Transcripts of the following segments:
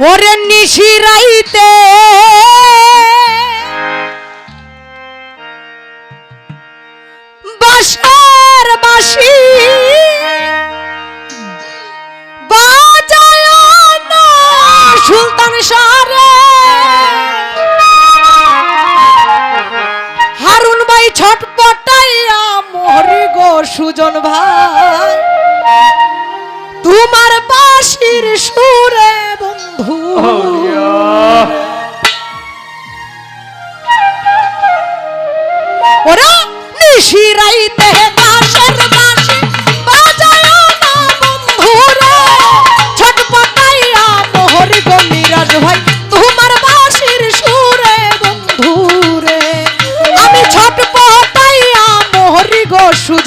ওরে নিশিরাইতে বাসার বাসি সুলতান সারে। হারুন ভাই ছটপটাইয়া মোহরি গো সুজন ভাই। তোমার বাসির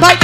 ভাই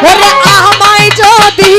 ওরে আমায় যদি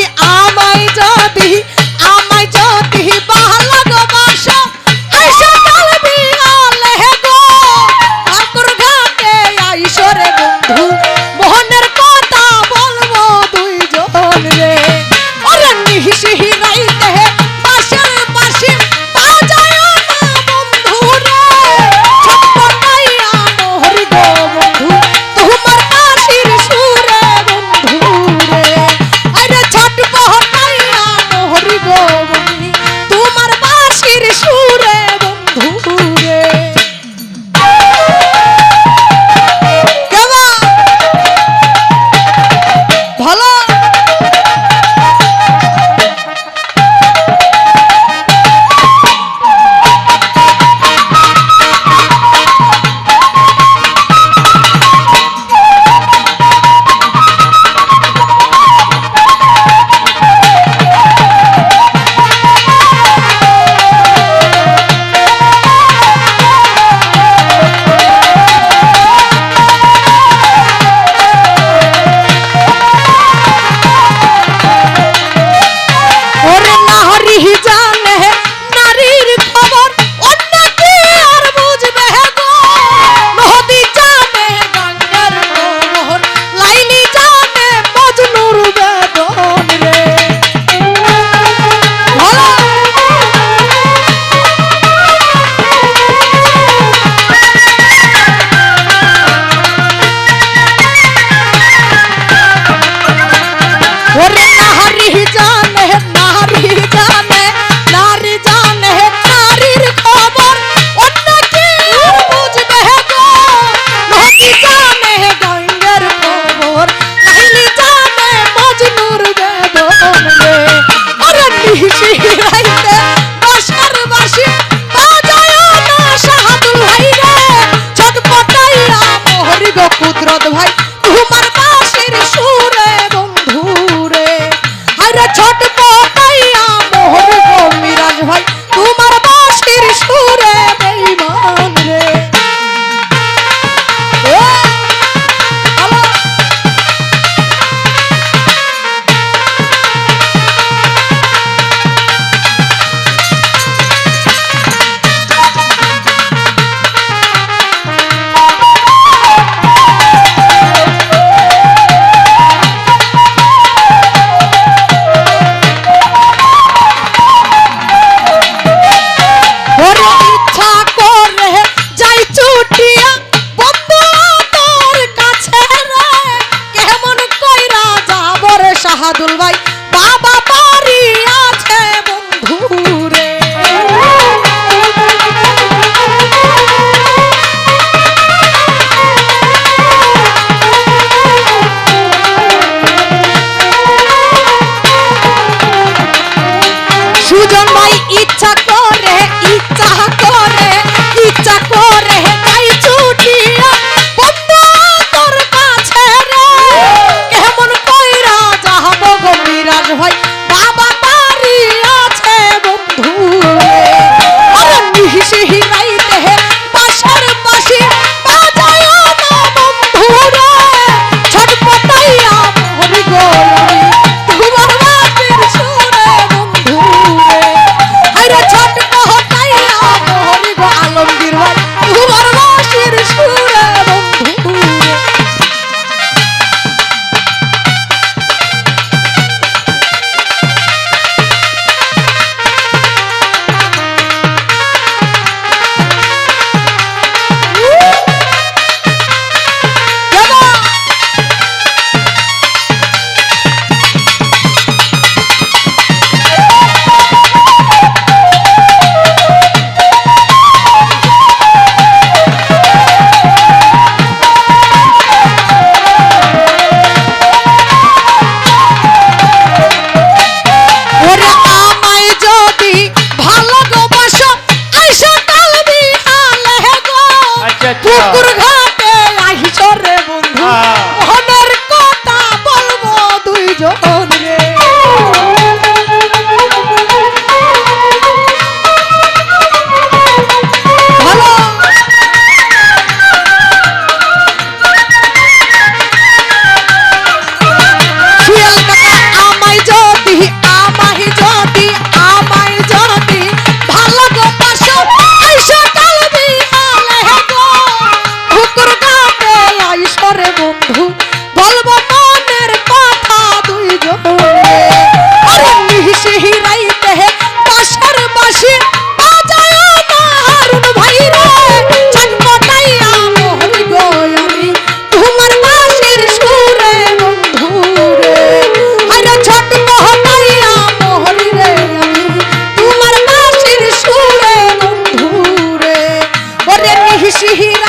শিহিরা